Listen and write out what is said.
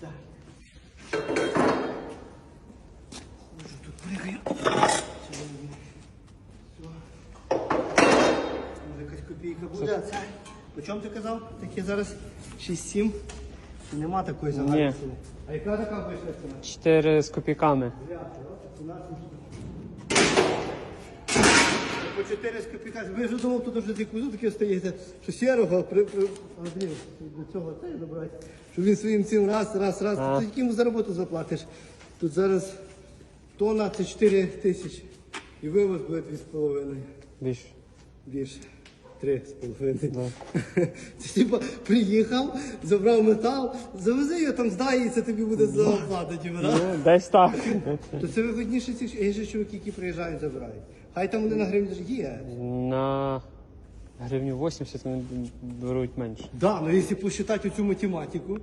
Так. Може тут пригаю. Може якась копійка буде. По чому ти казав? Таке зараз 6-7. Нема такої загальної Ні. ціни. А яка така вийшла ціна? 4 з копійками. По 4 з копійка. Ви ж думав, тут вже кузу таке стоїте, що сірого при, при... Андрій, до цього це добрати. Щоб він своїм цим раз, раз, раз. А. Ти яким за роботу заплатиш? Тут зараз тонна це 4 тисячі. І вивоз буде 2,5. Більше. Більше. Три з половиною. Типа приїхав, забрав метал, завези його там, здає, і це тобі буде за оплата? Ну, десь так. То це вигідніше ці є ж чоловіки, які приїжджають, забирають. Хай там вони на гривні ж є. На гривню 80 вони беруть менше. Да, ну якщо посчитати цю математику,